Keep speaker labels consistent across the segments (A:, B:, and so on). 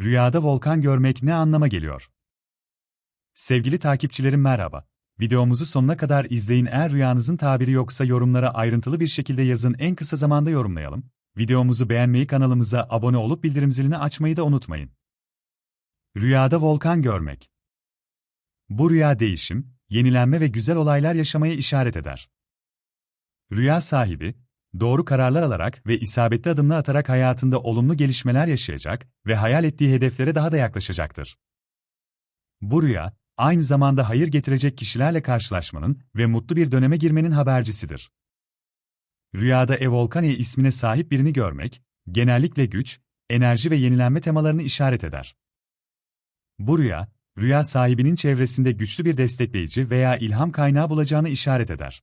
A: Rüyada volkan görmek ne anlama geliyor? Sevgili takipçilerim merhaba. Videomuzu sonuna kadar izleyin eğer rüyanızın tabiri yoksa yorumlara ayrıntılı bir şekilde yazın en kısa zamanda yorumlayalım. Videomuzu beğenmeyi kanalımıza abone olup bildirim zilini açmayı da unutmayın. Rüyada volkan görmek. Bu rüya değişim, yenilenme ve güzel olaylar yaşamaya işaret eder. Rüya sahibi, doğru kararlar alarak ve isabetli adımlar atarak hayatında olumlu gelişmeler yaşayacak ve hayal ettiği hedeflere daha da yaklaşacaktır. Bu rüya, aynı zamanda hayır getirecek kişilerle karşılaşmanın ve mutlu bir döneme girmenin habercisidir. Rüyada Evolkane ismine sahip birini görmek, genellikle güç, enerji ve yenilenme temalarını işaret eder. Bu rüya, rüya sahibinin çevresinde güçlü bir destekleyici veya ilham kaynağı bulacağını işaret eder.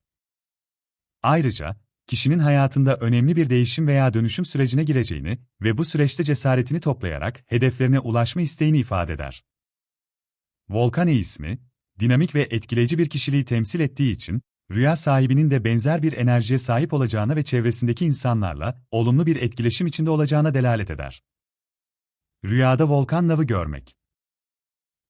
A: Ayrıca, kişinin hayatında önemli bir değişim veya dönüşüm sürecine gireceğini ve bu süreçte cesaretini toplayarak hedeflerine ulaşma isteğini ifade eder. Volkane ismi, dinamik ve etkileyici bir kişiliği temsil ettiği için, rüya sahibinin de benzer bir enerjiye sahip olacağına ve çevresindeki insanlarla olumlu bir etkileşim içinde olacağına delalet eder. Rüyada volkan lavı görmek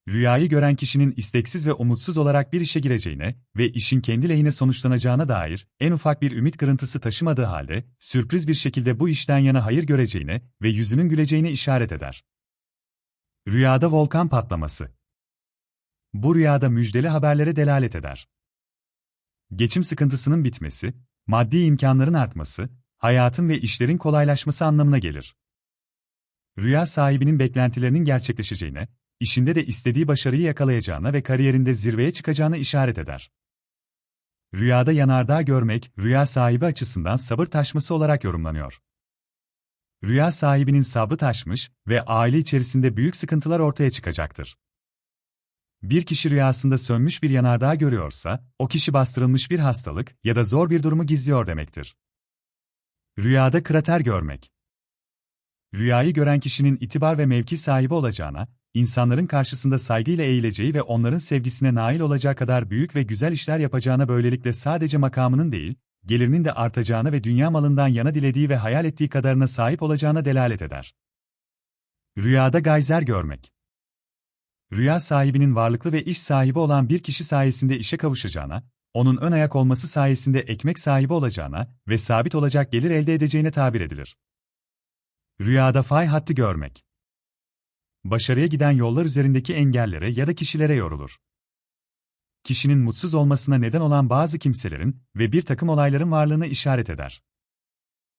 A: Rüyayı gören kişinin isteksiz ve umutsuz olarak bir işe gireceğine ve işin kendi lehine sonuçlanacağına dair en ufak bir ümit kırıntısı taşımadığı halde sürpriz bir şekilde bu işten yana hayır göreceğine ve yüzünün güleceğine işaret eder. Rüyada volkan patlaması Bu rüyada müjdeli haberlere delalet eder. Geçim sıkıntısının bitmesi, maddi imkanların artması, hayatın ve işlerin kolaylaşması anlamına gelir. Rüya sahibinin beklentilerinin gerçekleşeceğine işinde de istediği başarıyı yakalayacağına ve kariyerinde zirveye çıkacağına işaret eder. Rüyada yanardağ görmek, rüya sahibi açısından sabır taşması olarak yorumlanıyor. Rüya sahibinin sabrı taşmış ve aile içerisinde büyük sıkıntılar ortaya çıkacaktır. Bir kişi rüyasında sönmüş bir yanardağ görüyorsa, o kişi bastırılmış bir hastalık ya da zor bir durumu gizliyor demektir. Rüyada krater görmek. Rüyayı gören kişinin itibar ve mevki sahibi olacağına, insanların karşısında saygıyla eğileceği ve onların sevgisine nail olacağı kadar büyük ve güzel işler yapacağına böylelikle sadece makamının değil, gelirinin de artacağına ve dünya malından yana dilediği ve hayal ettiği kadarına sahip olacağına delalet eder. Rüyada gayzer görmek. Rüya sahibinin varlıklı ve iş sahibi olan bir kişi sayesinde işe kavuşacağına, onun ön ayak olması sayesinde ekmek sahibi olacağına ve sabit olacak gelir elde edeceğine tabir edilir. Rüyada fay hattı görmek başarıya giden yollar üzerindeki engellere ya da kişilere yorulur. Kişinin mutsuz olmasına neden olan bazı kimselerin ve bir takım olayların varlığını işaret eder.